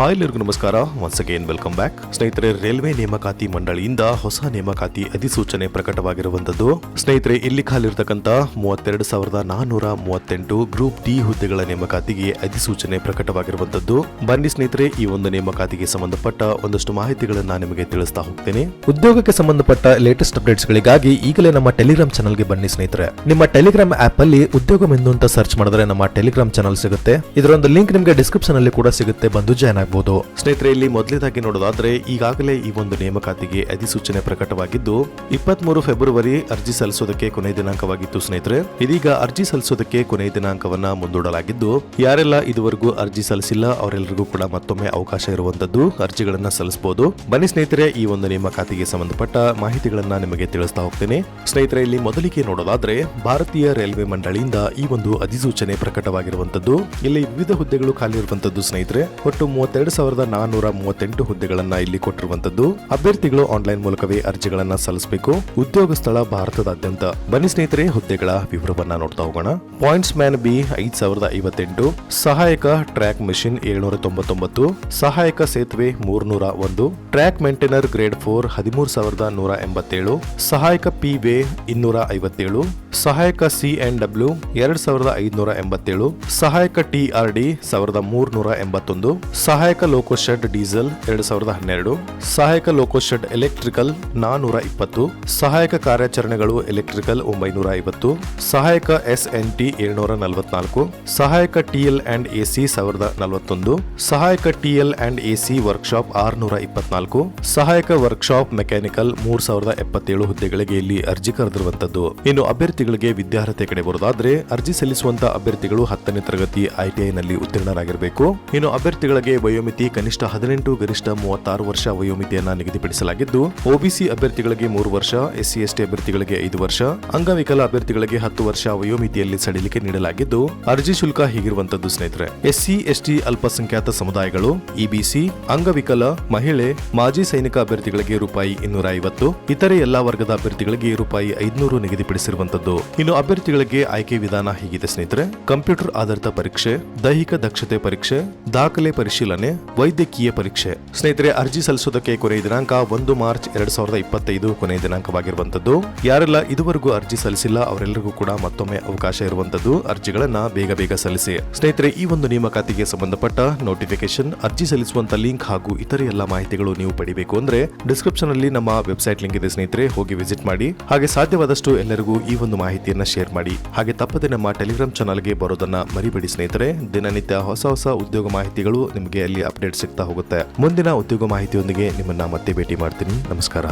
Hi ಎಲ್ಲರಿಗೂ ನಮಸ್ಕಾರ. Once again welcome back ಸ್ನೇಹಿತರೆ, ರೈಲ್ವೆ ನೇಮಕಾತಿ ಮಂಡಳಿಯಿಂದ ಹೊಸ ನೇಮಕಾತಿ ಅಧಿಸೂಚನೆ ಪ್ರಕಟವಾಗಿರುವಂತದ್ದು ಸ್ನೇಹಿತರೆ, ಇಲ್ಲಿ ಖಾಲಿರ್ತಕ್ಕಂಥ ಮೂವತ್ತೆರಡು ಸಾವಿರದ ನಾನೂರ ಮೂವತ್ತೆಂಟು ಗ್ರೂಪ್ ಡಿ ಹುದ್ದೆಗಳ ನೇಮಕಾತಿಗೆ ಅಧಿಸೂಚನೆ ಪ್ರಕಟವಾಗಿರುವಂತದ್ದು ಬನ್ನಿ ಸ್ನೇಹಿತರೆ, ಈ ಒಂದು ನೇಮಕಾತಿಗೆ ಸಂಬಂಧಪಟ್ಟ ಒಂದಷ್ಟು ಮಾಹಿತಿಗಳನ್ನ ನಿಮಗೆ ತಿಳಿಸ್ತಾ ಹೋಗ್ತೇನೆ. ಉದ್ಯೋಗಕ್ಕೆ ಸಂಬಂಧಪಟ್ಟ ಲೇಟೆಸ್ಟ್ ಅಪ್ಡೇಟ್ಸ್ ಗಳಿಗಾಗಿ ಈಗಲೇ ನಮ್ಮ ಟೆಲಿಗ್ರಾಮ್ ಚಾನಲ್ಗೆ ಬನ್ನಿ ಸ್ನೇಹಿತರೆ. ನಿಮ್ಮ ಟೆಲಿಗ್ರಾಮ್ ಆಪ್ ಅಲ್ಲಿ ಉದ್ಯೋಗ ಮೆಂದು ಅಂತ ಸರ್ಚ್ ಮಾಡಿದ್ರೆ ನಮ್ಮ ಟೆಲಿಗ್ರಾಮ್ ಚಾನಲ್ ಸಿಗುತ್ತೆ. ಇದರ ಒಂದು ಲಿಂಕ್ ನಿಮಗೆ ಡಿಸ್ಕ್ರಿಪ್ಷನ್ ಅಲ್ಲಿ ಕೂಡ ಸಿಗುತ್ತೆ. ಬಂದು ಜಾಯ್ನ್ ಆಗಬಹುದು ಸ್ನೇಹಿತರೆ, ಇಲ್ಲಿ ಮೊದಲನೇದಾಗಿ ನೋಡೋದಾದ್ರೆ, ಈಗಾಗಲೇ ಈ ಒಂದು ನೇಮಕಾತಿಗೆ ಅಧಿಸೂಚನೆ ಪ್ರಕಟವಾಗಿದ್ದು ಇಪ್ಪತ್ತ್ ಮೂರು ಫೆಬ್ರವರಿ ಅರ್ಜಿ ಸಲ್ಲಿಸೋದಕ್ಕೆ ಕೊನೆಯ ದಿನಾಂಕವಾಗಿತ್ತು ಸ್ನೇಹಿತರೆ. ಇದೀಗ ಅರ್ಜಿ ಸಲ್ಲಿಸೋದಕ್ಕೆ ಕೊನೆಯ ದಿನಾಂಕವನ್ನ ಮುಂದೂಡಲಾಗಿದ್ದು, ಯಾರೆಲ್ಲ ಇದುವರೆಗೂ ಅರ್ಜಿ ಸಲ್ಲಿಸಿಲ್ಲ, ಅವರೆಲ್ಲರಿಗೂ ಕೂಡ ಮತ್ತೊಮ್ಮೆ ಅವಕಾಶ ಇರುವಂತದ್ದು ಅರ್ಜಿಗಳನ್ನ ಸಲ್ಲಿಸಬಹುದು. ಬನ್ನಿ ಸ್ನೇಹಿತರೆ, ಈ ಒಂದು ನೇಮಕಾತಿಗೆ ಸಂಬಂಧಪಟ್ಟ ಮಾಹಿತಿಗಳನ್ನ ನಿಮಗೆ ತಿಳಿಸ್ತಾ ಹೋಗ್ತೇನೆ. ಸ್ನೇಹಿತರೆ, ಇಲ್ಲಿ ಮೊದಲಿಗೆ ನೋಡೋದಾದ್ರೆ, ಭಾರತೀಯ ರೈಲ್ವೆ ಮಂಡಳಿಯಿಂದ ಈ ಒಂದು ಅಧಿಸೂಚನೆ ಪ್ರಕಟವಾಗಿರುವಂತದ್ದು. ಇಲ್ಲಿ ವಿವಿಧ ಹುದ್ದೆಗಳು ಖಾಲಿ ಇರುವಂತದ್ದು ಸ್ನೇಹಿತರೆ. ಒಟ್ಟು ಮೂವತ್ತೆರಡು ಸಾವಿರದ ನಾನ್ನೂರ ಮೂವತ್ತೆಂಟು ಹುದ್ದೆಗಳನ್ನ ಇಲ್ಲಿ ಕೊಟ್ಟಿರುವಂತದ್ದು ಅಭ್ಯರ್ಥಿಗಳು ಆನ್ಲೈನ್ ಮೂಲಕವೇ ಅರ್ಜಿಗಳನ್ನ ಸಲ್ಲಿಸಬೇಕು. ಉದ್ಯೋಗ ಸ್ಥಳ ಭಾರತದಾದ್ಯಂತ. ಬನ್ನಿ ಸ್ನೇಹಿತರೆ, ಹುದ್ದೆಗಳ ವಿವರವನ್ನ ನೋಡ್ತಾ ಹೋಗೋಣ. ಪಾಯಿಂಟ್ಸ್ ಮ್ಯಾನ್ ಬಿ ಐದ್ ಸಾವಿರದ ಐವತ್ತೆಂಟು, ಸಹಾಯಕ ಟ್ರ್ಯಾಕ್ ಮೆಷಿನ್ ಏಳ್ನೂರ ತೊಂಬತ್ತೊಂಬತ್ತು ಸಹಾಯಕ ಸೇತುವೆ ಮೂರ್ನೂರ ಒಂದು ಟ್ರ್ಯಾಕ್ ಮೇಂಟೈನರ್ ಗ್ರೇಡ್ ಫೋರ್ ಹದಿಮೂರು ಸಾವಿರದ ನೂರ ಎಂಬತ್ತೇಳು, ಸಹಾಯಕ ಪಿ ವೇ ಇನ್ನೂರ ಐವತ್ತೇಳು ಸಹಾಯಕ ಸಿ ಎನ್ ಡಬ್ಲ್ಯೂ ಎರಡ್ ಸಾವಿರದ ಐದುನೂರ ಎಂಬತ್ತೇಳು, ಸಹಾಯಕ ಟಿ ಆರ್ ಡಿ ಸಾವಿರದ ಮೂರ್ನೂರ ಎಂಬತ್ತೊಂದು, ಸಹಾಯಕ ಲೋಕೋಶೆಡ್ ಡೀಸೆಲ್ ಎರಡ್ ಸಾವಿರದ ಹನ್ನೆರಡು, ಸಹಾಯಕ ಲೋಕೋಶೆಡ್ ಎಲೆಕ್ಟ್ರಿಕಲ್ ನಾನೂರ ಇಪ್ಪತ್ತು, ಸಹಾಯಕ ಕಾರ್ಯಾಚರಣೆಗಳು ಎಲೆಕ್ಟ್ರಿಕಲ್ ಒಂಬೈನೂರ ಐವತ್ತು, ಸಹಾಯಕ ಎಸ್ ಎನ್ ಟಿ ಏಳ್ನೂರ ನಲವತ್ನಾಲ್ಕು, ಸಹಾಯಕ ಟಿಎಲ್ ಅಂಡ್ ಎಸಿ ಸಾವಿರದ ನಲವತ್ತೊಂದು, ಸಹಾಯಕ ಟಿಎಲ್ ಅಂಡ್ ಎಸಿ ವರ್ಕ್ಶಾಪ್ ಆರ್ನೂರ ಇಪ್ಪತ್ನಾಲ್ಕು, ಸಹಾಯಕ ವರ್ಕ್ಶಾಪ್ ಮೆಕ್ಯಾನಿಕಲ್ ಮೂರ್ ಸಾವಿರದ ಎಪ್ಪತ್ತೇಳು ಹುದ್ದೆಗಳಿಗೆ ಇಲ್ಲಿ ಅರ್ಜಿ ಕರೆದಿರುವಂತದ್ದು ಇನ್ನು ಅಭ್ಯರ್ಥಿಗಳಿಗೆ ವಿದ್ಯಾರ್ಹತೆ ಕಡೆ ಬರೋದಾದ್ರೆ ಅರ್ಜಿ ಸಲ್ಲಿಸುವಂತಹ ಅಭ್ಯರ್ಥಿಗಳು ಹತ್ತನೇ ತರಗತಿ ಐಟಿಐ ನಲ್ಲಿ ಉತ್ತೀರ್ಣರಾಗಿರಬೇಕು. ಇನ್ನು ಅಭ್ಯರ್ಥಿಗಳಿಗೆ ವಯೋಮಿತಿ ಕನಿಷ್ಠ ಹದಿನೆಂಟು, ಗರಿಷ್ಠ ಮೂವತ್ತಾರು ವರ್ಷ ವಯೋಮಿತಿಯನ್ನ ನಿಗದಿಪಡಿಸಲಾಗಿದ್ದು, ಒಬಿಸಿ ಅಭ್ಯರ್ಥಿಗಳಿಗೆ ಮೂರು ವರ್ಷ ಎಸ್ಸಿ ಎಸ್ಟಿ ಅಭ್ಯರ್ಥಿಗಳಿಗೆ ಐದು ವರ್ಷ, ಅಂಗವಿಕಲ ಅಭ್ಯರ್ಥಿಗಳಿಗೆ ಹತ್ತು ವರ್ಷ ವಯೋಮಿತಿಯಲ್ಲಿ ಸಡಿಲಿಕೆ ನೀಡಲಾಗಿದ್ದು, ಅರ್ಜಿ ಶುಲ್ಕ ಹೀಗಿರುವಂತದ್ದು ಸ್ನೇಹಿತರೆ, ಎಸ್ಸಿ, ಎಸ್ಟಿ ಅಲ್ಪಸಂಖ್ಯಾತ ಸಮುದಾಯಗಳು, ಇಬಿಸಿ, ಅಂಗವಿಕಲ, ಮಹಿಳೆ, ಮಾಜಿ ಸೈನಿಕ ಅಭ್ಯರ್ಥಿಗಳಿಗೆ ರೂಪಾಯಿ ಇನ್ನೂರ ಐವತ್ತು, ಇತರೆ ಎಲ್ಲಾ ವರ್ಗದ ಅಭ್ಯರ್ಥಿಗಳಿಗೆ ರೂಪಾಯಿ ಐದುನೂರು ನಿಗದಿಪಡಿಸಿರುವಂತದ್ದು ಇನ್ನು ಅಭ್ಯರ್ಥಿಗಳಿಗೆ ಆಯ್ಕೆ ವಿಧಾನ ಹೀಗಿದೆ ಸ್ನೇಹಿತರೆ. ಕಂಪ್ಯೂಟರ್ ಆಧಾರಿತ ಪರೀಕ್ಷೆ, ದೈಹಿಕ ದಕ್ಷತೆ ಪರೀಕ್ಷೆ, ದಾಖಲೆ ಪರಿಶೀಲನೆ, ವೈದ್ಯಕೀಯ ಪರೀಕ್ಷೆ. ಸ್ನೇಹಿತರೆ, ಅರ್ಜಿ ಸಲ್ಲಿಸೋದಕ್ಕೆ ಕೊನೆಯ ದಿನಾಂಕ ಒಂದು ಮಾರ್ಚ್ ಎರಡ್ ಸಾವಿರದ ಇಪ್ಪತ್ತೈದು ಕೊನೆಯ ದಿನಾಂಕವಾಗಿರುವಂತದ್ದು ಯಾರೆಲ್ಲ ಇದುವರೆಗೂ ಅರ್ಜಿ ಸಲ್ಲಿಸಿಲ್ಲ, ಅವರೆಲ್ಲರಿಗೂ ಕೂಡ ಮತ್ತೊಮ್ಮೆ ಅವಕಾಶ ಇರುವಂತದ್ದು ಅರ್ಜಿಗಳನ್ನ ಬೇಗ ಬೇಗ ಸಲ್ಲಿಸಿ. ಸ್ನೇಹಿತರೆ, ಈ ಒಂದು ನೇಮಕಾತಿಗೆ ಸಂಬಂಧಪಟ್ಟ ನೋಟಿಫಿಕೇಶನ್ ಅರ್ಜಿ ಸಲ್ಲಿಸುವಂತ ಲಿಂಕ್ ಹಾಗೂ ಇತರೆ ಎಲ್ಲ ಮಾಹಿತಿಗಳು ನೀವು ಪಡಿಬೇಕು ಅಂದ್ರೆ ಡಿಸ್ಕ್ರಿಪ್ಷನ್ ಅಲ್ಲಿ ನಮ್ಮ ವೆಬ್ಸೈಟ್ ಲಿಂಕ್ ಇದೆ ಸ್ನೇಹಿತರೆ. ಹೋಗಿ ವಿಸಿಟ್ ಮಾಡಿ. ಹಾಗೆ ಸಾಧ್ಯವಾದಷ್ಟು ಎಲ್ಲರಿಗೂ ಈ ಒಂದು ಮಾಹಿತಿಯನ್ನ ಶೇರ್ ಮಾಡಿ. ಹಾಗೆ ತಪ್ಪದೆ ನಮ್ಮ ಟೆಲಿಗ್ರಾಮ್ ಚಾನಲ್ಗೆ ಬರೋದನ್ನ ಮರಿಬೇಡಿ ಸ್ನೇಹಿತರೆ. ದಿನನಿತ್ಯ ಹೊಸ ಹೊಸ ಉದ್ಯೋಗ ಮಾಹಿತಿಗಳು ನಿಮಗೆ ಅಲ್ಲಿ ಅಪ್ಡೇಟ್ ಸಿಗ್ತಾ ಹೋಗುತ್ತೆ. ಮುಂದಿನ ಉದ್ಯೋಗ ಮಾಹಿತಿಯೊಂದಿಗೆ ನಿಮ್ಮನ್ನ ಮತ್ತೆ ಭೇಟಿ ಮಾಡ್ತೀನಿ. ನಮಸ್ಕಾರ.